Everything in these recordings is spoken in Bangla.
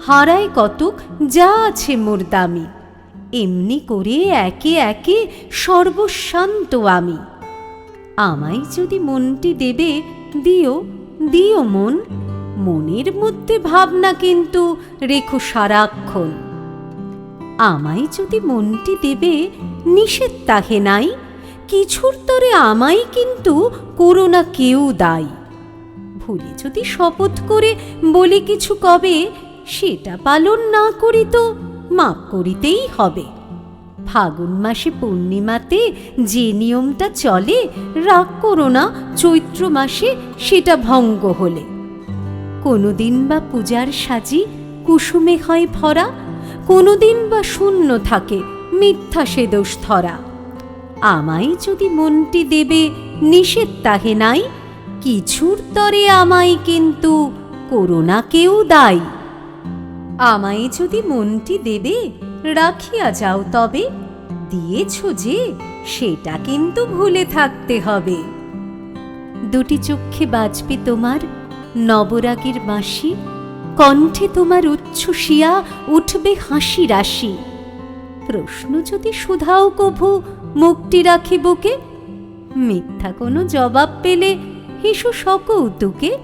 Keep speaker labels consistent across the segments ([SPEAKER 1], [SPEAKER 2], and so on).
[SPEAKER 1] হারায় কতক, যা আছে মোর দামি। এমনি করে একে একে সর্বশান্ত আমি। আমায় যদি মনটি দেবে, দিও দিও মন। মনের মধ্যে ভাবনা কিন্তু রেখো সারাক্ষণ। আমায় যদি মনটি দেবে, নিষেধ তাহে নাই। কিছুর তরে আমায় কিন্তু করোনা কেউ দায়ী। ভুলে যদি শপথ করে বলি কিছু কবে সেটা পালন না করি তো মাপ করিতেই হবে। ফাগুন মাসে পূর্ণিমাতে যে নিয়মটা চলে, রাগ করো না, চৈত্র মাসে সেটা ভঙ্গ হলে। কোনোদিন বা পূজার সাজি কুসুমে হয় ভরা, কোনোদিন বা শূন্য থাকে মিথ্যা সে দোষ ধরা। আমায় যদি মনটি দেবে, নিষেধ তাহে নাই, কিছুর তরে আমায় কিন্তু করোনা কেউ দায়ী। আমায় যদি মনটি দেবে, রাখিয়া যাও তবে। দিয়েছ যে, সেটা কিন্তু ভুলে থাকতে হবে। দুটি চক্ষে বাজবে তোমার নবরাগের বাঁশি, কণ্ঠে তোমার উচ্ছ্বসিয়া উঠবে হাসি রাশি। প্রশ্ন যদি শুধাও কভু, মুক্তি রাখে বুকে, মিথ্যা কোনো জবাব পেলে হেসো সকৌতুকে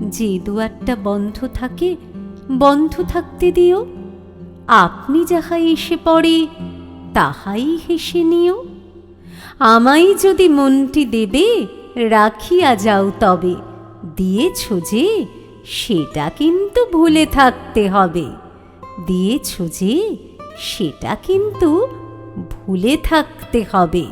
[SPEAKER 1] যে দুয়ারটা বন্ধ থাকে বন্ধ থাকতে দিও। আপনি যাহা এসে পড়ে, তাহাই হেসে নিও। আমাই যদি মনটি দেবে, রাখিয়া যাও তবে। দিয়েছ যে, সেটা কিন্তু ভুলে থাকতে হবে। দিয়েছ যে, সেটা কিন্তু ভুলে থাকতে হবে।